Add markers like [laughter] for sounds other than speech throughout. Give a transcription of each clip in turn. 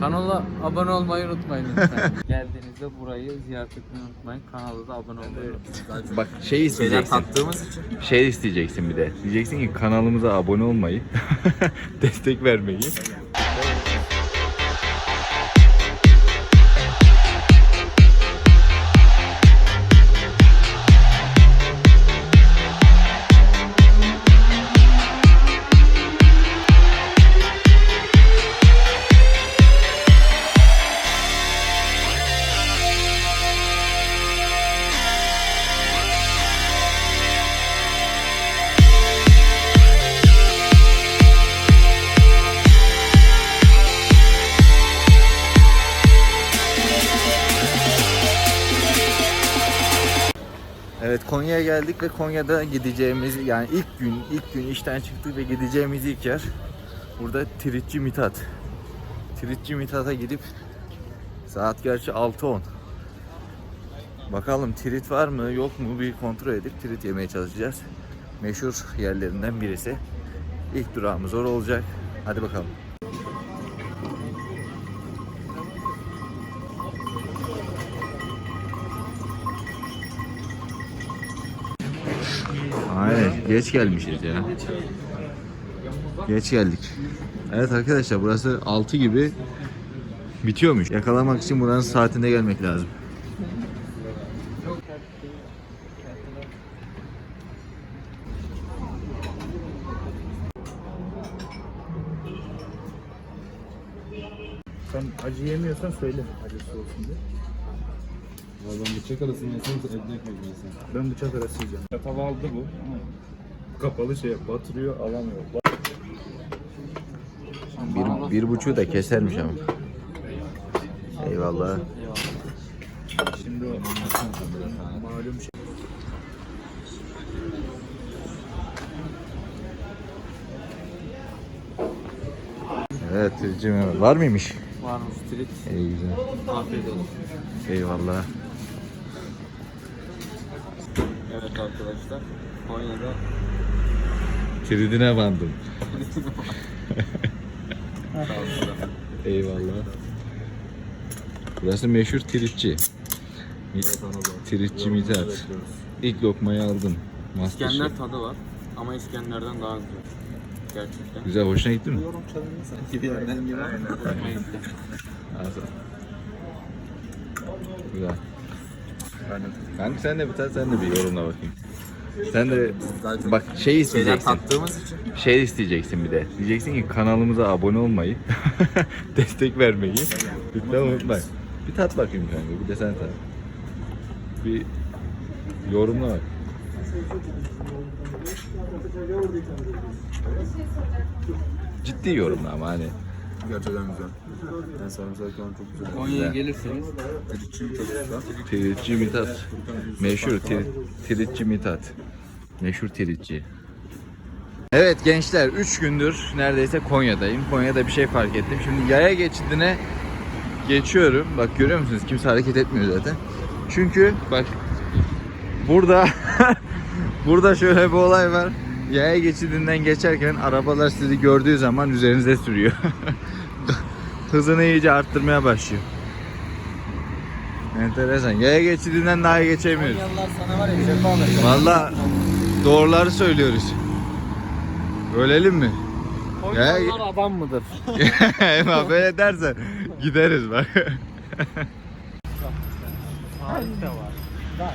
Kanala abone olmayı unutmayın lütfen. [laughs] Geldiğinizde burayı ziyaret etmeyi unutmayın. Kanala da abone olmayı unutmayın. Bak şey isteyeceksin. tattığımız için. Şey isteyeceksin bir de. Diyeceksin ki kanalımıza abone olmayı, [laughs] destek vermeyi. Evet Konya'ya geldik ve Konya'da gideceğimiz yani ilk gün ilk gün işten çıktık ve gideceğimiz ilk yer burada Tiritçi Mithat. Tiritçi Mithat'a gidip saat gerçi 6.10. Bakalım tirit var mı yok mu bir kontrol edip tirit yemeye çalışacağız. Meşhur yerlerinden birisi. İlk durağımız orası olacak. Hadi bakalım. Geç gelmişiz ya. Geç geldik. Evet arkadaşlar burası 6 gibi bitiyormuş. Yakalamak için buranın saatinde gelmek lazım. Sen acı yemiyorsan söyle acısı olsun diye. Valla bıçak arasını yesem ekmek mi yesem? Ben bıçak arası yiyeceğim. Çatal aldı bu. Kapalı şeye batırıyor alamıyor. Bir, bir buçuğu da kesermiş ama. Eyvallah. Şimdi o malum şey. Evet Mehmet. Var mıymış? Varmış tirit. İyi güzel. Afiyet olsun. Eyvallah. Evet arkadaşlar. Konya'da Tridine bandım. [laughs] Eyvallah. Burası meşhur tiritçi. Mi- Tiritçi Mithat. İlk lokmayı aldım. Masterchef. İskender tadı var. Ama İskender'den daha güzel. Gerçekten. Güzel hoşuna gitti mi? Ağzına. [laughs] Güzel. Kanka sen de bir tane sen de bir yorumla bakayım. Sen de bak şey isteyeceksin. tattığımız için. Şey isteyeceksin bir de. Diyeceksin ki kanalımıza abone olmayı, [laughs] destek vermeyi lütfen unutmayın. Bir tat bakayım kanka. Bir de sen tat. Bir yorumla bak. Ciddi yorumla ama hani. Gerçekten güzel. Yani sarımsak falan çok güzel. Konya'ya gelirseniz Tiritçi Mithat. Meşhur tir, Tiritçi Mithat. Meşhur Tiritçi. Evet gençler 3 gündür neredeyse Konya'dayım. Konya'da bir şey fark ettim. Şimdi yaya geçidine geçiyorum. Bak görüyor musunuz? Kimse hareket etmiyor zaten. Çünkü bak burada [laughs] burada şöyle bir olay var. Yaya geçidinden geçerken arabalar sizi gördüğü zaman üzerinize sürüyor. [laughs] Hızını iyice arttırmaya başlıyor. Enteresan. Yaya geçidinden daha geçemiyoruz. Konyalılar sana var ya cephe alacak. Valla doğruları söylüyoruz. Ölelim mi? Konyalılar adam mıdır? [laughs] [laughs] Eyvah böyle dersen gideriz bak. Tarih de var.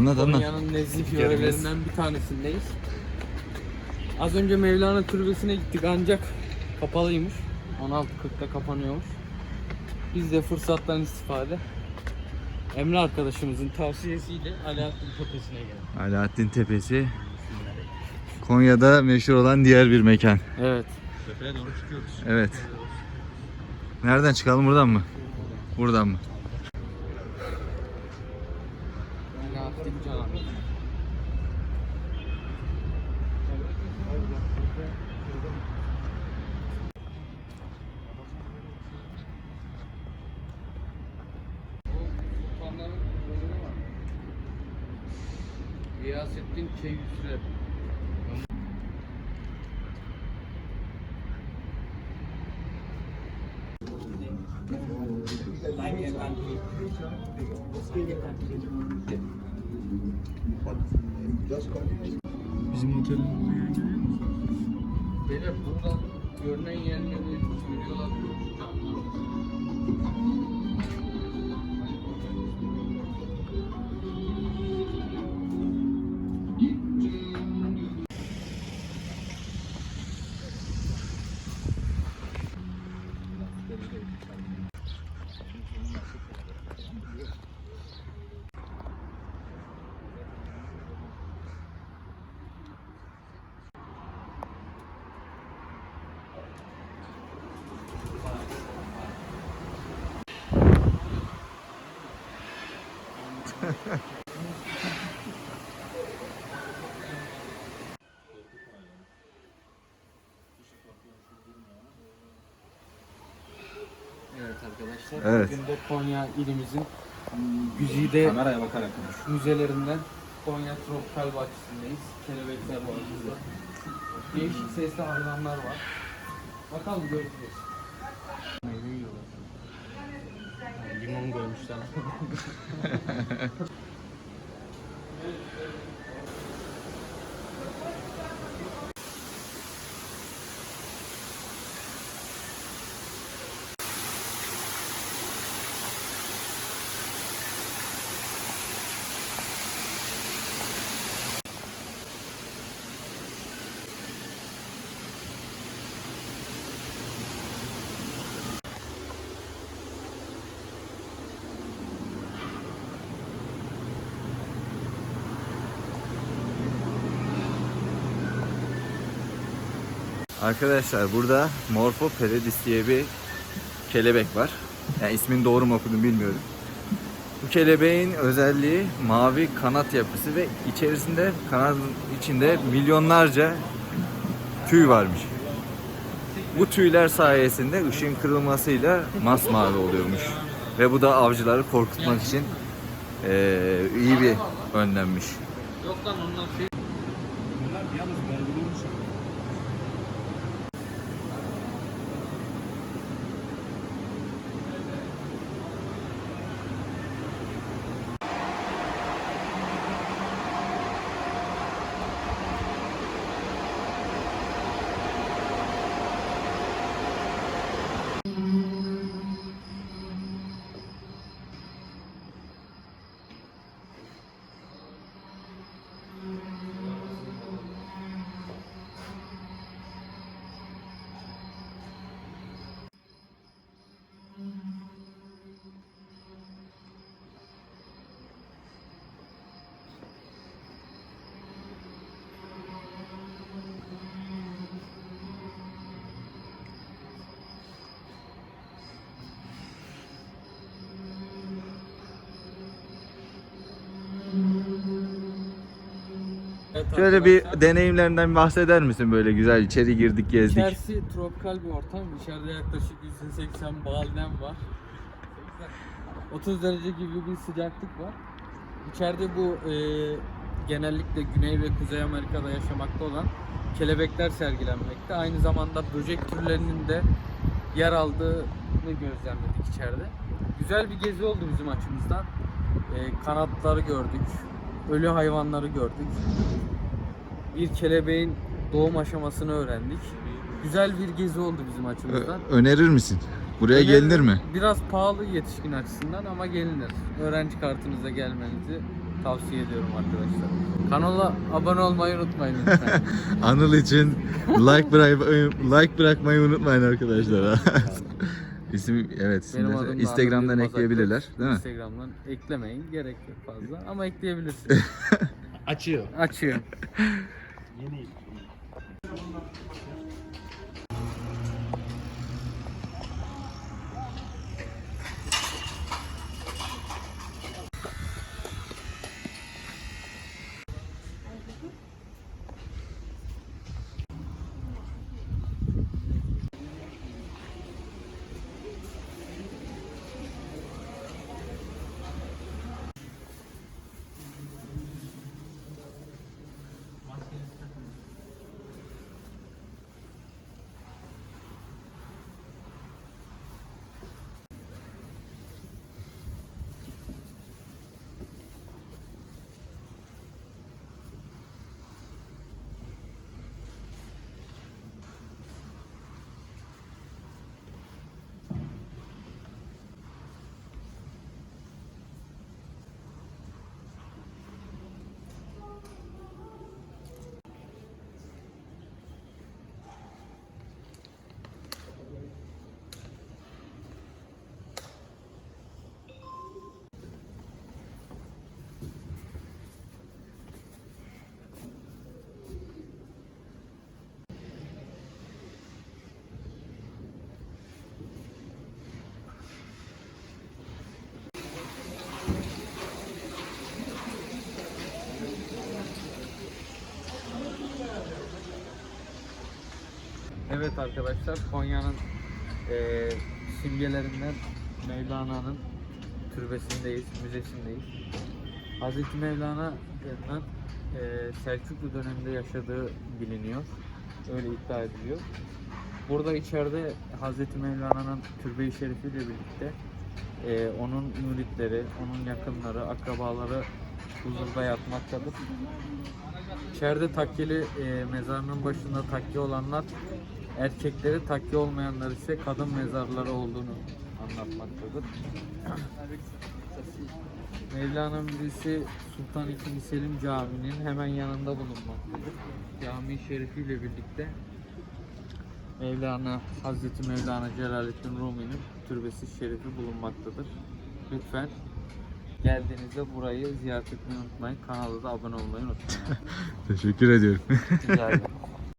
Anlat anlat. Konya'nın nezih yörelerinden bir tanesindeyiz. Az önce Mevlana Türbesi'ne gittik ancak kapalıymış. 16.40'da kapanıyormuş. Biz de fırsattan istifade Emre arkadaşımızın tavsiyesiyle Alaaddin Tepesi'ne geldik. Alaaddin Tepesi. Konya'da meşhur olan diğer bir mekan. Evet. Evet. Nereden çıkalım buradan mı? Buradan mı? Riyasettin Keyhüsrev. Bizim otelin Beyler buradan görünen yerleri görüyorlar. Arkadaşlar. Evet. Bugün de Konya ilimizin güzide kameraya bakarak konuş. müzelerinden Konya Tropikal Bahçesi'ndeyiz. Kelebekler var burada. Değişik sesli hayvanlar var. Bakalım göreceğiz. Meyve yiyorlar. Yani limon görmüşler. [laughs] Arkadaşlar burada Morpho peredis diye bir kelebek var. Yani ismini doğru mu okudum bilmiyorum. Bu kelebeğin özelliği mavi kanat yapısı ve içerisinde kanadın içinde milyonlarca tüy varmış. Bu tüyler sayesinde ışığın kırılmasıyla masmavi oluyormuş. Ve bu da avcıları korkutmak için eee, iyi bir önlenmiş. Yok lan onlar şey. Evet Şöyle bir arkadaşlar, deneyimlerinden bahseder misin böyle güzel içeri girdik gezdik. İçerisi tropikal bir ortam. İçeride yaklaşık 180 balden var. 30 derece gibi bir sıcaklık var. İçeride bu e, genellikle Güney ve Kuzey Amerika'da yaşamakta olan kelebekler sergilenmekte. Aynı zamanda böcek türlerinin de yer aldığını gözlemledik içeride. Güzel bir gezi oldu bizim açımızdan. E, kanatları gördük. Ölü hayvanları gördük. Bir kelebeğin doğum aşamasını öğrendik. Güzel bir gezi oldu bizim Ö- açımızdan. önerir misin? Buraya Öneririm. gelinir mi? Biraz pahalı yetişkin açısından ama gelinir. Öğrenci kartınızla gelmenizi tavsiye ediyorum arkadaşlar. Kanala abone olmayı unutmayın lütfen. [laughs] Anıl için like bırakmayı, [laughs] like bırakmayı unutmayın arkadaşlar. [laughs] İsim evet isim Benim de- adım da Instagram'dan Yılmaz ekleyebilirler değil mi? Instagram'dan eklemeyin. Gerek yok fazla ama ekleyebilirsiniz. [laughs] Açıyor. Açıyor. Evet arkadaşlar Konya'nın eee simgelerinden Mevlana'nın türbesindeyiz, müzesindeyiz. Hazreti Mevlana denilen eee, Selçuklu döneminde yaşadığı biliniyor. Öyle iddia ediliyor. Burada içeride Hazreti Mevlana'nın türbe-i şerifiyle birlikte eee, onun müritleri, onun yakınları, akrabaları huzurda yatmaktadır. İçeride takkeli e, mezarının başında takke olanlar erkekleri takke olmayanlar ise kadın mezarları olduğunu anlatmaktadır. [clears throat] Mevlana Müzesi Sultan II. Selim Camii'nin hemen yanında bulunmaktadır. Cami şerifiyle birlikte Mevlana, Hazreti Mevlana Celaleddin Rumi'nin türbesi şerifi bulunmaktadır. Lütfen geldiğinizde burayı ziyaret etmeyi unutmayın. Kanala da abone olmayı unutmayın. [laughs] Teşekkür ediyorum. Rica ederim. [laughs]